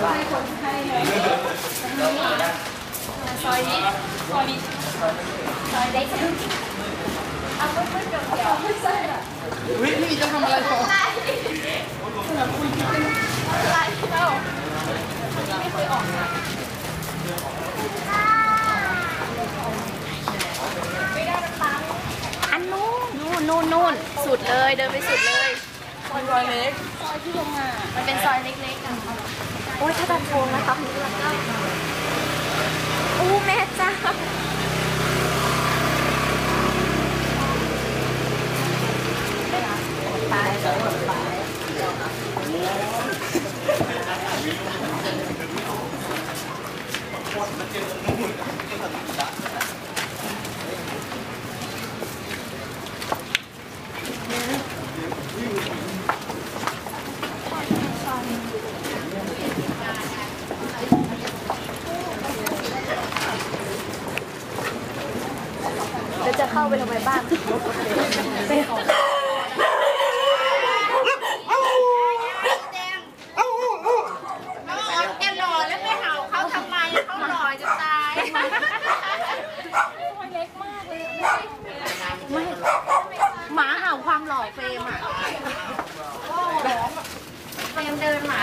ซอยนี้ซอยนี้ซอยได้ถึงเอาเพื่อนๆเดี๋ยวไม่ใช่อะวิพี่จะทำอะไรต่ออะไรเอ้าไม่เคยออกมาไม่ได้มันตังอันนู้นนู่นนู่นนู่นสุดเลยเดินไปสุดเลย มันรอยเล็กซอยที่ลงมามันเป็นซอยเล็กๆอะโอ้ยถ้าตันโทงนะคะคุณผู้ชมก็อู้แม่จ้าตายส แล้วจะเข้าไปทำไมบ้านไปขอเขาเอาแกหล่อแล้วไปเห่าเขาทำไมเขาหล่อจะตายเล็กมากเลยไม่หมาเห่าความหล่อเฟรมอะเฟมเดินหมา